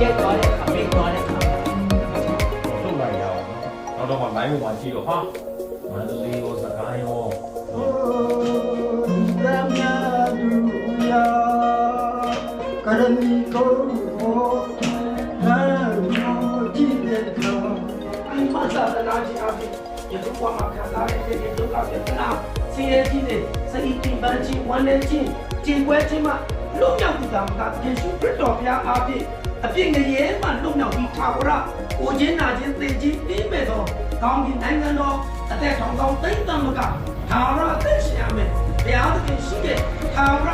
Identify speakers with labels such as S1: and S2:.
S1: ပြက်သွားတဲ့အခါပြက်သွားတဲ့အခါ
S2: ထုတ်လိုက်ရအောင်နောက်တော့မှ live ပေါ်မှာကြည့်တော့ဟာမန္တလေးရောစကိုင်းရော
S3: ကရဏီကိုဘောနာမောတိတေကော
S4: အန်ဖာသာနာတိအပိယခုကမှာခံစားရတဲ့ဒုက္ခပြဿနာဆင်းရဲခြင်းနဲ့စိတ်ပင်ပန်းခြင်းဝမ်းနည်းခြင်းကြေကွဲခြင်းမှလွတ်မြောက်သူသာမကယေရှုခရစ်တော်ဘုရားအားဖြင့် အပြည့်ငရဲမှလွတ်မြောက်ပြီးထာဝရကိုခြင်းနာခြင်းသိခြင်းပြီးမဲ့သောကောင်းကင်နိုင်ငံတော်အသက်ထောင်ဆောင်သိမ့်တမကထာဝရအသက်ရှင်ရမယ်ဘုရားသခင်ရှိတဲ့ထာဝရ